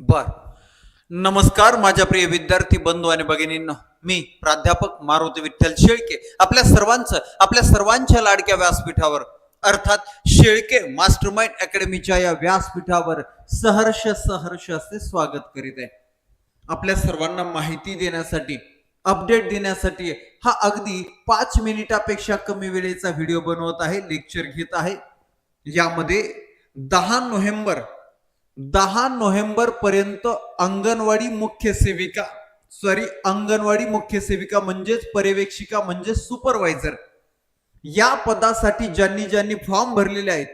बर. नमस्कार माझ्या प्रिय विद्यार्थी बंधू आणि भगिनींनो. मी प्राध्यापक मारुती विठ्ठल शेळके आपल्या सर्वांचं आपल्या सर्वांच्या लाडक्या व्यासपीठावर अर्थात शेळके मास्टर माइंड अकॅडमीच्या या व्यासपीठावर सहर्ष सहर्ष असे स्वागत करीत आहे. आपल्या सर्वांना माहिती देण्यासाठी अपडेट देण्यासाठी हा अगदी पाच मिनिटापेक्षा कमी वेळेचा व्हिडिओ बनवत आहे लेक्चर घेत आहे. यामध्ये दहा नोव्हेंबर दहा नोव्हेंबर पर्यंत अंगणवाडी मुख्य सेविका सॉरी अंगणवाडी मुख्य सेविका म्हणजेच पर्यवेक्षिका म्हणजे सुपरवायझर या पदासाठी ज्यांनी ज्यांनी फॉर्म भरलेले आहेत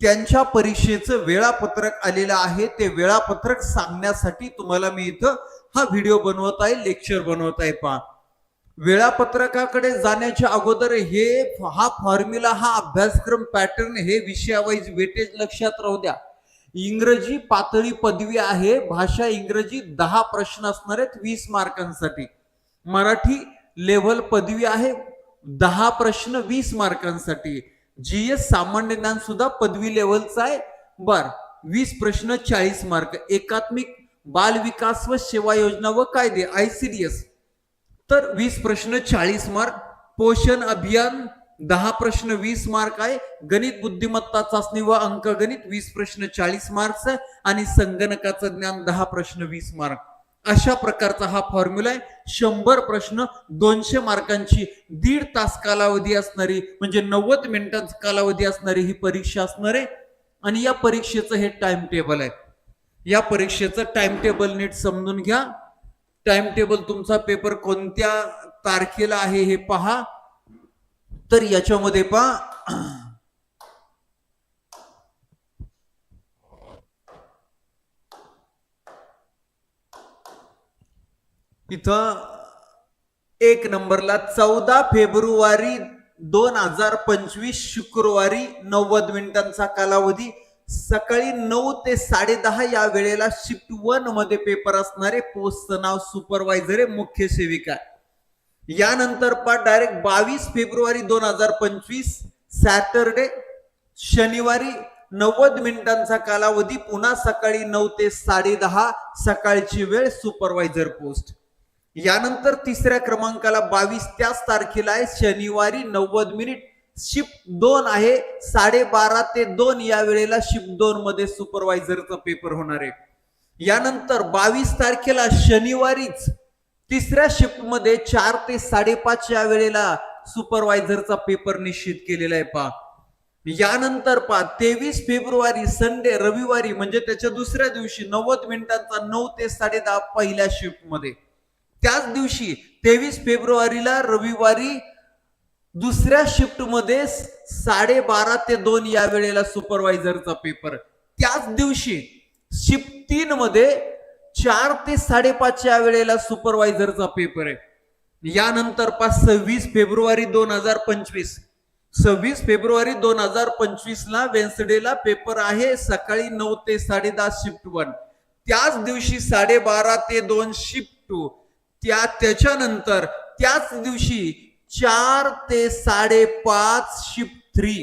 त्यांच्या परीक्षेचं वेळापत्रक आलेलं आहे. ते वेळापत्रक सांगण्यासाठी तुम्हाला मी इथं हा व्हिडिओ बनवत आहे लेक्चर बनवत आहे पहा. वेळापत्रकाकडे जाण्याच्या अगोदर हे हा फॉर्म्युला हा अभ्यासक्रम पॅटर्न हे विषयावाईज वेटेज लक्षात राहू द्या. इंग्रजी पातळी पदवी आहे भाषा इंग्रजी दहा प्रश्न असणार आहेत वीस मार्कांसाठी. मराठी लेव्हल पदवी आहे दहा प्रश्न वीस मार्कांसाठी. जी एस सामान्य ज्ञान सुद्धा पदवी लेव्हलचा आहे. बर वीस प्रश्न चाळीस मार्क. एकात्मिक बाल विकास व सेवा योजना व कायदे आय सी डी एस तर वीस प्रश्न चाळीस मार्क. पोषण अभियान दहा प्रश्न वीस मार्क आहे. गणित बुद्धिमत्ता चाचणी व अंकगणित वीस प्रश्न चाळीस मार्क्स आणि संगणकाचं ज्ञान दहा प्रश्न वीस मार्क. अशा प्रकारचा हा फॉर्म्युला आहे. शंभर प्रश्न दोनशे मार्कांची दीड तास कालावधी असणारी म्हणजे नव्वद मिनिटांचा कालावधी असणारी ही परीक्षा असणार आहे. आणि या परीक्षेचं हे टाइम टेबल आहे. या परीक्षेचं टाइम टेबल नीट समजून घ्या. टाइम टेबल तुमचा पेपर कोणत्या तारखेला आहे हे पहा. तर याच्यामध्ये पहा. इथं एक नंबरला चौदा फेब्रुवारी दोन हजार पंचवीस शुक्रवारी नव्वद मिनिटांचा कालावधी. सकाळी नऊ ते साडेदहा या वेळेला शिफ्ट वनमध्ये पेपर असणारे पोस्टचं नाव सुपरवायझर आहे मुख्य सेविका. यानंतर पा डायरेक्ट बावीस फेब्रुवारी दोन हजार पंचवीस सॅटरडे शनिवारी नव्वद मिनिटांचा कालावधी पुन्हा सकाळी नऊ ते साडेदहा सकाळची वेळ सुपरवायझर पोस्ट यानंतर तिसऱ्या क्रमांकाला बावीस त्याच तारखेला आहे शनिवारी नव्वद मिनिट शिफ्ट दोन आहे साडेबारा ते दोन या वेळेला शिफ्ट दोन मध्ये सुपरवायझरचा पेपर होणार आहे. यानंतर बावीस तारखेला शनिवारीच तिसऱ्या शिफ्टमध्ये चार ते साडेपाच या वेळेला सुपरवायझरचा पेपर निश्चित केलेला आहे पा यानंतर पा तेवीस फेब्रुवारी संडे रविवारी म्हणजे त्याच्या दुसऱ्या दिवशी नव्वद मिनिटांचा नऊ ते साडे दहा पहिल्या शिफ्टमध्ये त्याच दिवशी तेवीस फेब्रुवारीला रविवारी दुसऱ्या शिफ्टमध्ये साडेबारा ते दोन या वेळेला सुपरवायझरचा पेपर त्याच दिवशी शिफ्ट तीन मध्ये चार ते साडेपाच या वेळेला सुपरवायझरचा पेपर आहे. यानंतर पाच सव्वीस फेब्रुवारी दोन हजार पंचवीस. सव्वीस फेब्रुवारी दोन हजार पंचवीस ला वेन्सडेला पेपर आहे सकाळी नऊ ते साडेदहा शिफ्ट वन त्याच दिवशी साडेबारा ते दोन शिफ्ट टू त्या त्याच्यानंतर त्याच दिवशी चार ते साडेपाच शिफ्ट थ्री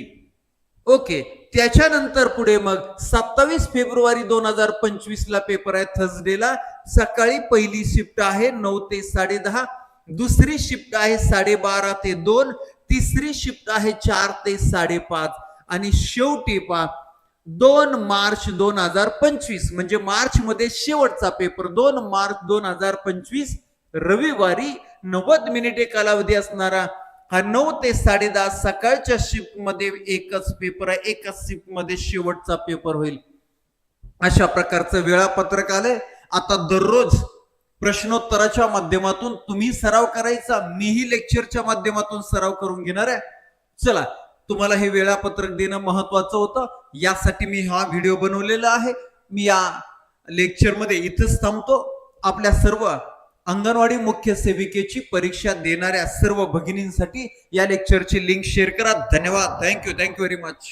ओके त्याच्यानंतर पुढे मग सत्तावीस फेब्रुवारी दोन हजार पंचवीस ला पेपर आहे थर्सडेला सकाळी पहिली शिफ्ट आहे नऊ ते साडेदहा दुसरी शिफ्ट आहे साडेबारा ते दोन. तिसरी शिफ्ट आहे चार ते साडेपाच आणि शेवटी पा दोन मार्च दोन हजार पंचवीस म्हणजे मार्च मध्ये शेवटचा पेपर दोन मार्च दोन हजार पंचवीस रविवारी नव्वद मिनिटे कालावधी असणारा हा नऊ ते साडेदहा सकाळच्या शिफ्टमध्ये एकच पेपर आहे. एकाच शिफ्टमध्ये शेवटचा पेपर होईल. अशा प्रकारचं वेळापत्रक आलंय. आता दररोज प्रश्नोत्तराच्या माध्यमातून तुम्ही सराव करायचा मीही लेक्चरच्या माध्यमातून सराव करून घेणार आहे. चला तुम्हाला हे वेळापत्रक देणं महत्वाचं होतं. यासाठी मी हा व्हिडिओ बनवलेला आहे. मी या लेक्चरमध्ये इथंच थांबतो. आपल्या सर्व अंगणवाडी मुख्य सेविकेची परीक्षा देणाऱ्या सर्व भगिनींसाठी या लेक्चरची लिंक शेअर करा. धन्यवाद. Thank you thank you very much